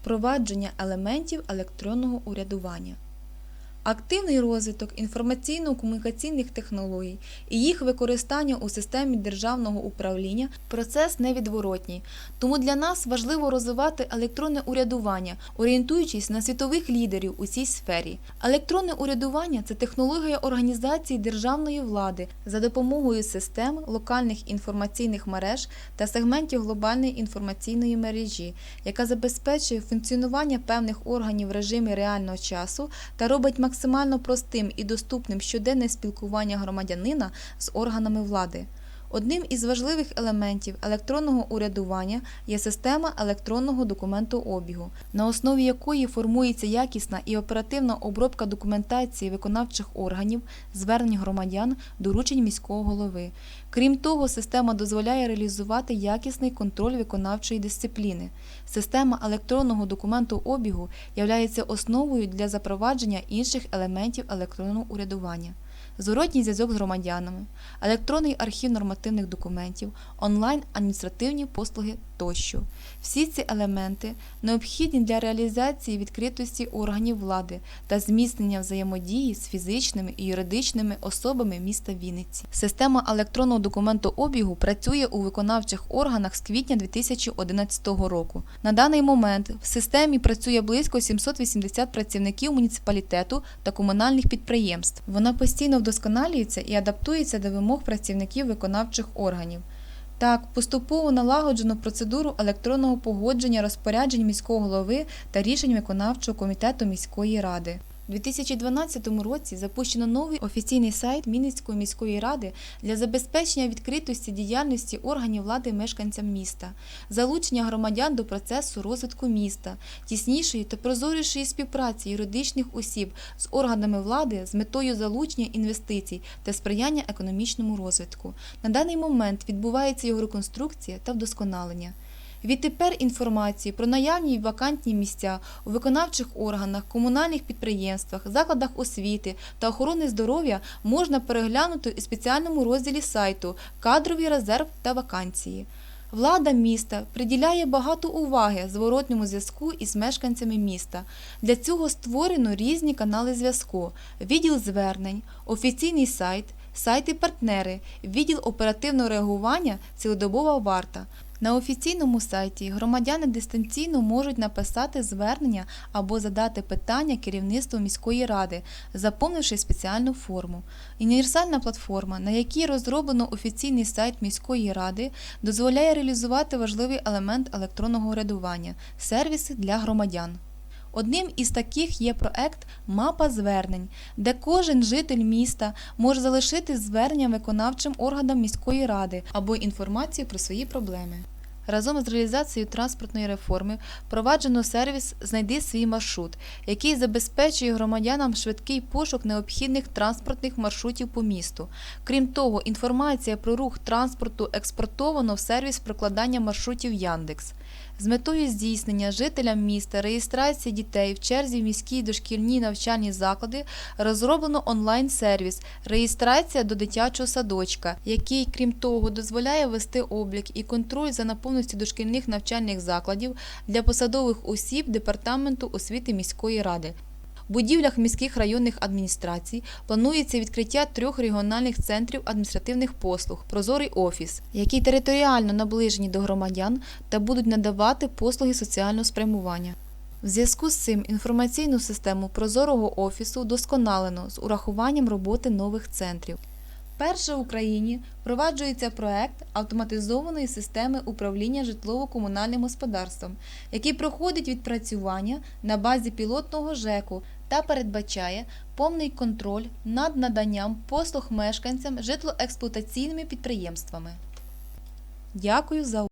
впровадження елементів електронного урядування. Активний розвиток інформаційно-комунікаційних технологій і їх використання у системі державного управління процес невідворотній. Тому для нас важливо розвивати електронне урядування, орієнтуючись на світових лідерів у цій сфері. Електронне урядування це технологія організації державної влади за допомогою систем локальних інформаційних мереж та сегментів глобальної інформаційної мережі, яка забезпечує функціонування певних органів в режимі реального часу та робить максимально простим і доступним щоденне спілкування громадянина з органами влади. Одним із важливих елементів електронного урядування є система електронного документообігу, на основі якої формується якісна і оперативна обробка документації виконавчих органів, звернень громадян, доручень міського голови. Крім того, система дозволяє реалізувати якісний контроль виконавчої дисципліни. Система електронного документообігу являється основою для запровадження інших елементів електронного урядування. Зворотній зв'язок з громадянами, електронний архів нормативних документів, онлайн адміністративні послуги тощо. Всі ці елементи необхідні для реалізації відкритості органів влади та зміцнення взаємодії з фізичними і юридичними особами міста Вінниці. Система електронного документообігу працює у виконавчих органах з квітня 2011 року. На даний момент в системі працює близько 780 працівників муніципалітету та комунальних підприємств. Вона постійно вдосконалюється і адаптується до вимог працівників виконавчих органів. Так, поступово налагоджено процедуру електронного погодження розпоряджень міського голови та рішень виконавчого комітету міської ради. У 2012 році запущено новий офіційний сайт Мінницької міської ради для забезпечення відкритості діяльності органів влади мешканцям міста, залучення громадян до процесу розвитку міста, тіснішої та прозорішої співпраці юридичних осіб з органами влади з метою залучення інвестицій та сприяння економічному розвитку. На даний момент відбувається його реконструкція та вдосконалення. Відтепер інформацію про наявні вакантні місця у виконавчих органах, комунальних підприємствах, закладах освіти та охорони здоров'я можна переглянути у спеціальному розділі сайту Кадровий резерв та вакансії. Влада міста приділяє багато уваги зворотньому зв'язку із мешканцями міста. Для цього створено різні канали зв'язку: відділ звернень, офіційний сайт, сайти-партнери, відділ оперативного реагування, цілодобова варта. На офіційному сайті громадяни дистанційно можуть написати звернення або задати питання керівництву міської ради, заповнивши спеціальну форму. Універсальна платформа, на якій розроблено офіційний сайт міської ради, дозволяє реалізувати важливий елемент електронного урядування сервіси для громадян. Одним із таких є проект Мапа звернень, де кожен житель міста може залишити звернення виконавчим органам міської ради або інформацію про свої проблеми. Разом з реалізацією транспортної реформи впроваджено сервіс Знайди свій маршрут, який забезпечує громадянам швидкий пошук необхідних транспортних маршрутів по місту. Крім того, інформація про рух транспорту експортовано в сервіс прокладання маршрутів Яндекс. З метою здійснення жителям міста реєстрації дітей в черзі в міській дошкільні навчальні заклади розроблено онлайн-сервіс Реєстрація до дитячого садочка, який, крім того, дозволяє вести облік і контроль за наповністю дошкільних навчальних закладів для посадових осіб Департаменту освіти міської ради. Будівлях міських районних адміністрацій планується відкриття трьох регіональних центрів адміністративних послуг Прозорий офіс, які територіально наближені до громадян та будуть надавати послуги соціального спрямування. В зв'язку з цим інформаційну систему прозорого офісу вдосконалено з урахуванням роботи нових центрів. Перше в Україні впроваджується проект автоматизованої системи управління житлово-комунальним господарством, який проходить відпрацювання на базі пілотного ЖЕКу та передбачає повний контроль над наданням послуг мешканцям житлоексплуатаційними підприємствами. Дякую за увагу!